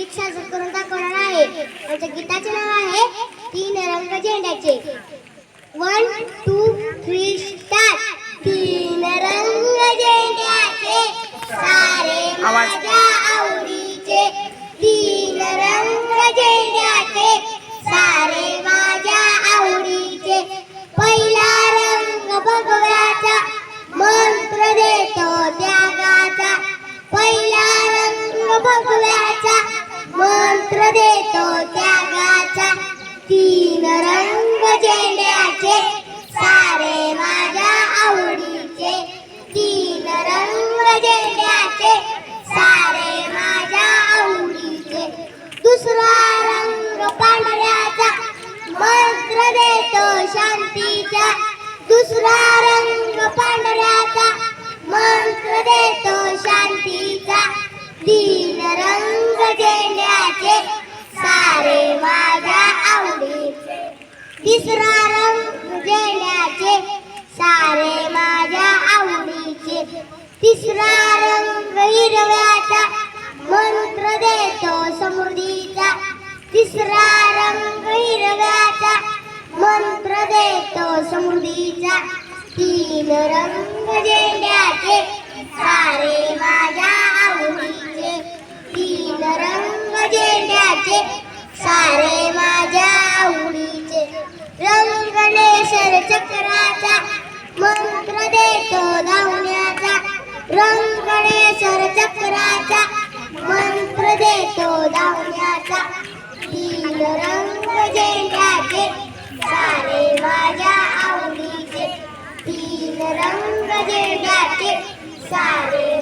गीत सादर करून दाखवणार आहे? आमच्या गीताचे नाव आहे तीन रंग झेंड्याचे वन टू थ्री स्टार्ट तीन रंग झेंड्याचे सारे माझ्या आवडीचे. तीन रंग झेंड्याचे सारे माझ्या आवडीचे. पहिला रंग भगव्याचा मंत्र देतो त्यागाचा. पहिला रंग भगव्याचा मंत्र देतो शांतीचा. दुसरा रंग पांढऱ्याचा. मंत्र देतो शांतीचा. तीन रंग देण्याचे सारे माझ्या आवडीचे. तिसरा रंग देण्याचे सारे माझ्या आवडीचे. तिसरा समृद्धीचा तीन रंग झेंड्याचे सारे माझ्या आवडीचे. तीन रंग झेंड्याचे सारे माझ्या आवडीचे. रंग नेसर चक्राचा मंत्र देतो धावण्याचा. रंग नेसर चक्राचा मंत्र देतो धावण्याचा. तीन रंग झेंड्याचे सारे माझ्या आवडीचे तीन रंग झेंड्याचे सारे